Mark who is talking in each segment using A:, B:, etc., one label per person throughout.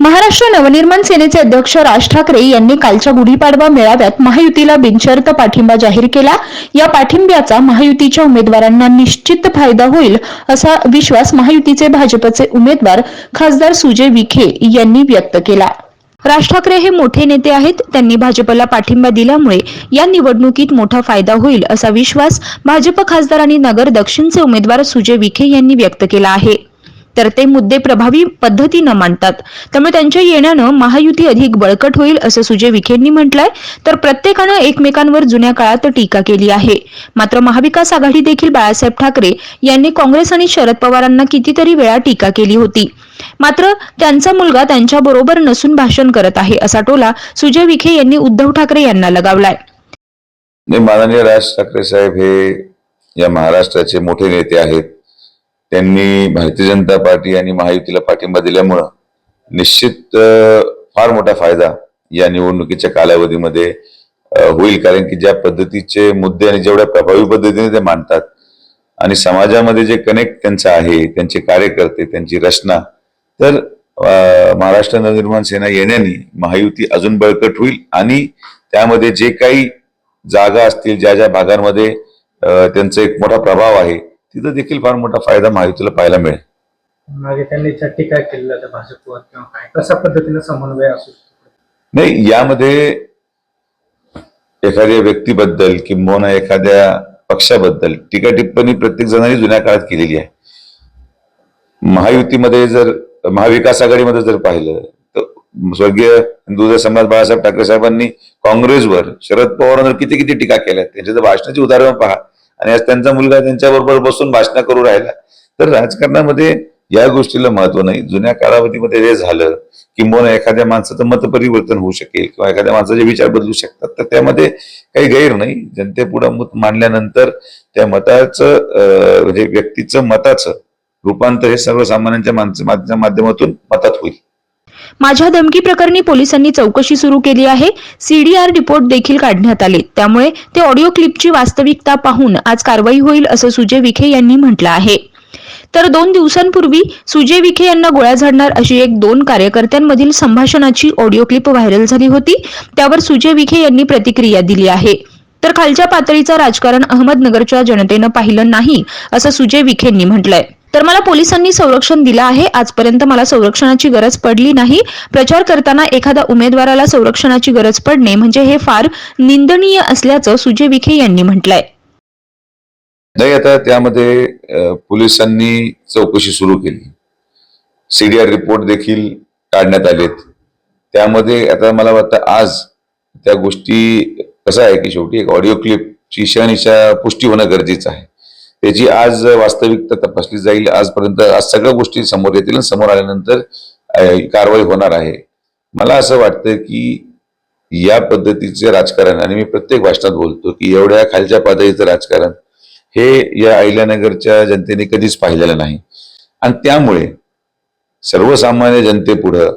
A: Maharashtra Navnirman सेनेचे अध्यक्ष राज ठाकरे यांनी कालच्या गुढीपाडवा मेळाव्यात महायुतीला बिनशर्त पाठिंबा जाहीर केला. या पाठिंब्याचा महायुतीच्या उमेदवारांना निश्चित फायदा होईल असा विश्वास महायुतीचे भाजपचे उमेदवार खासदार सुजय विखे यांनी व्यक्त केला. राज ठाकरे हे मोठे नेते आहेत. त्यांनी भाजपला पाठिंबा दिल्यामुळे या निवडणुकीत मोठा फायदा होईल असा विश्वास भाजप खासदार आणि नगर दक्षिणचे उमेदवार सुजय विखे यांनी व्यक्त केला आहे. तर ते मुद्दे प्रभावी पद्धतीनं मांडतात त्यामुळे त्यांच्या येण्यानं महायुती अधिक बळकट होईल असं सुजय विखेंनी म्हटलंय. तर प्रत्येकानं एकमेकांवर जुन्या काळात टीका केली आहे. मात्र महाविकास आघाडी देखील बाळासाहेब ठाकरे यांनी काँग्रेस आणि शरद पवारांना कितीतरी वेळा टीका केली होती. मात्र त्यांचा मुलगा त्यांच्या बरोबर नसून भाषण करत आहे असा टोला सुजय विखे यांनी उद्धव ठाकरे यांना लगावलाय.
B: माननीय राज ठाकरे साहेब हे या महाराष्ट्राचे मोठे नेते आहेत. त्यांनी भारतीय जनता पार्टी आणि महायुतीला पाठिंबा दिल्यामुळं निश्चित फार मोठा फायदा या निवडणुकीच्या कालावधीमध्ये होईल. कारण की ज्या पद्धतीचे मुद्दे आणि जेवढ्या प्रभावी पद्धतीने ते मांडतात आणि समाजामध्ये जे कनेक्ट त्यांचं आहे त्यांचे कार्यकर्ते त्यांची रचना तर महाराष्ट्र नवनिर्माण सेना येण्याने महायुती अजून बळकट होईल आणि त्यामध्ये जे काही जागा असतील ज्या ज्या भागांमध्ये त्यांचा एक मोठा प्रभाव आहे तिथं देखील फार मोठा फायदा महायुतीला पाहायला मिळेल.
C: मागे त्यांनी भाजपवर किंवा काय? कशा पद्धतीने समन्वय असू शकतो?
B: नाही यामध्ये एखाद्या व्यक्तीबद्दल किंबहुना एखाद्या पक्षाबद्दल टीका टिप्पणी प्रत्येक जणांनी जुन्या काळात केलेली आहे. महायुतीमध्ये जर महाविकास आघाडीमध्ये जर पाहिलं तर स्वर्गीय हिंदू समाज बाळासाहेब ठाकरे साहेबांनी काँग्रेसवर शरद पवारांवर किती किती टीका केल्या त्यांच्या जर भाषणाची उदाहरणं पहा. आणि आज त्यांचा मुलगा त्यांच्याबरोबर बसून भाषण करू राहिला. तर राजकारणामध्ये या गोष्टीला महत्त्व नाही. जुन्या कालावधीमध्ये जे झालं किंबहुना एखाद्या माणसाचं मत परिवर्तन होऊ शकेल किंवा एखाद्या माणसाचे विचार बदलू शकतात. तर त्यामध्ये काही गैर नाही. जनतेपुढं मत मांडल्यानंतर त्या मताचं म्हणजे व्यक्तीचं मताचं रूपांतर हे सर्वसामान्यांच्या माणसं माध्यमातून मतात होईल.
A: माझ्या धमकी प्रकरणी पोलिसांनी चौकशी सुरू केली आहे. सीडीआर रिपोर्ट देखील काढण्यात आले. त्यामुळे ते ऑडिओ क्लिपची वास्तविकता पाहून आज कारवाई होईल असं सुजय विखे यांनी म्हटलं आहे. तर दोन दिवसांपूर्वी सुजय विखे यांना गोळ्या झाडणार अशी एक दोन कार्यकर्त्यांमधील संभाषणाची ऑडिओ क्लिप व्हायरल झाली होती. त्यावर सुजय विखे यांनी प्रतिक्रिया दिली आहे. तर खालच्या पातळीचं राजकारण अहमदनगरच्या जनतेनं पाहिलं नाही असं सुजय विखेंनी म्हटलंय. तर मला पोलिसांनी संरक्षण दिलं आहे. आजपर्यंत मला संरक्षणाची गरज पडली नाही. प्रचार करताना एखाद्या उमेदवाराला संरक्षणाची गरज पडणे म्हणजे हे फार निंदनीय असल्याचं सुजय विखे यांनी म्हटलंय.
B: नाही आता त्यामध्ये पोलिसांनी चौकशी सुरू केली. सीडीआर रिपोर्ट देखील काढण्यात आलेत. त्यामध्ये आता मला वाटतं आज त्या गोष्टी कसं आहे की शेवटी एक ऑडिओ क्लिपची शहानिशा पुष्टी होणं गरजेचं आहे. त्याची आज वास्तविकता तपासली जाईल आजपर्यंत आज सगळ्या गोष्टी समोर येतील आणि समोर आल्यानंतर कारवाई होणार आहे. मला असं वाटतं की या पद्धतीचे राजकारण आणि मी प्रत्येक भाषणात बोलतो की एवढ्या खालच्या पातळीचं राजकारण हे या अहिल्यानगरच्या जनतेने कधीच पाहिलेलं नाही. आणि त्यामुळे सर्वसामान्य जनतेपुढं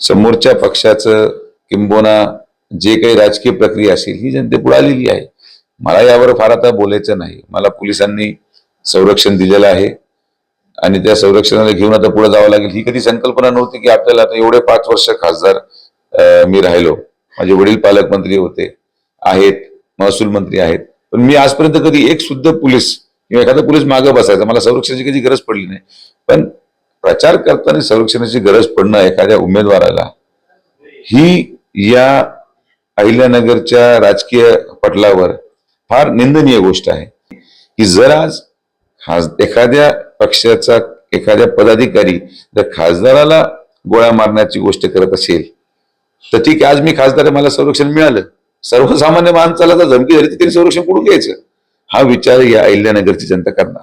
B: समोरच्या पक्षाचं किंबोना जे काही राजकीय प्रक्रिया असेल ही जनतेपुढे आलेली आहे. मला यावर फार आता बोलायचं नाही. मला पोलिसांनी संरक्षण दिलेलं आहे. आणि त्या संरक्षणाला घेऊन आता पुढे जावं लागेल ही कधी संकल्पना नव्हती की आपल्याला आता एवढे पाच वर्ष खासदार मी राहिलो. माझे वडील पालकमंत्री होते आहेत महसूल मंत्री आहेत. पण मी आजपर्यंत कधी एक सुद्धा पोलीस किंवा एखादा पोलीस मागे बसायचा मला संरक्षणाची कधी गरज पडली नाही. पण प्रचार करताना संरक्षणाची गरज पडणं एखाद्या उमेदवाराला ही या अहिल्यानगरच्या राजकीय पटलावर फार निंदनीय गोष्ट आहे की जर आज खास एखाद्या पक्षाचा एखाद्या पदाधिकारी जर खासदाराला गोळ्या मारण्याची गोष्ट करत असेल तर ठीक आहे आज मी खासदार मला संरक्षण मिळालं. सर्वसामान्य माणसाला जर धमकी झाली तर त्यांनी संरक्षण कुठून घ्यायचं? हा विचार या अहिल्यानगरची जनता करणार.